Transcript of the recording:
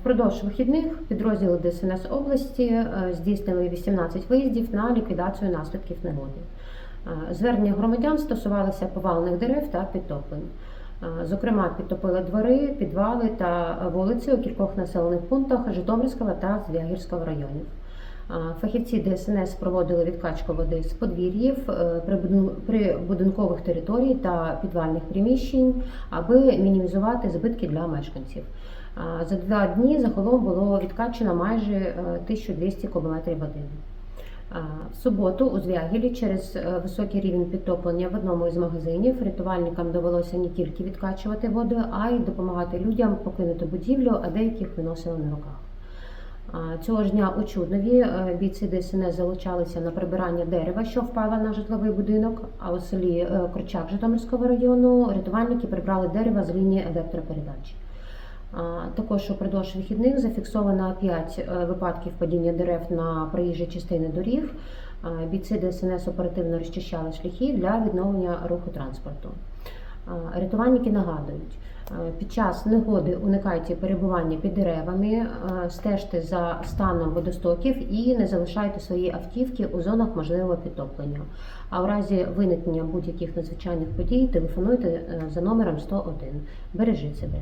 Впродовж вихідних підрозділи ДСНС області е, здійснили 18 виїздів на ліквідацію наслідків негоди. Е, Звернення громадян стосувалися повалених дерев та підтоплень. Е, Зокрема, підтопили двори, підвали та вулиці у кількох населених пунктах Житомирського та Звягірського районів. Е, Фахівці ДСНС проводили відкачку води з подвір'їв, е, прибудинкових територій та підвальних приміщень, аби мінімізувати збитки для мешканців. За два дні загалом було відкачено майже е, 1200 кубометрів води. В суботу у Звягілі через е, високий рівень підтоплення в одному із магазинів рятувальникам довелося не тільки відкачувати воду, а й допомагати людям покинути будівлю, а деяких виносили на руках. Цього ж дня у Чуднові е, бійці ДСНС залучалися на прибирання дерева, що впало на житловий будинок. А у селі е, Корчак Житомирського району рятувальники прибрали дерева з лінії електропередач. Також упродовж вихідних зафіксовано 5 випадків падіння дерев на проїжджі частини доріг. Бійці ДСНС оперативно розчищали шляхи для відновлення руху транспорту. Рятувальники нагадують, під час негоди уникайте перебування під деревами, стежте за станом водостоків і не залишайте свої автівки у зонах можливого підтоплення. А в разі виникнення будь-яких надзвичайних подій телефонуйте е, за номером 101. Бережіть себе.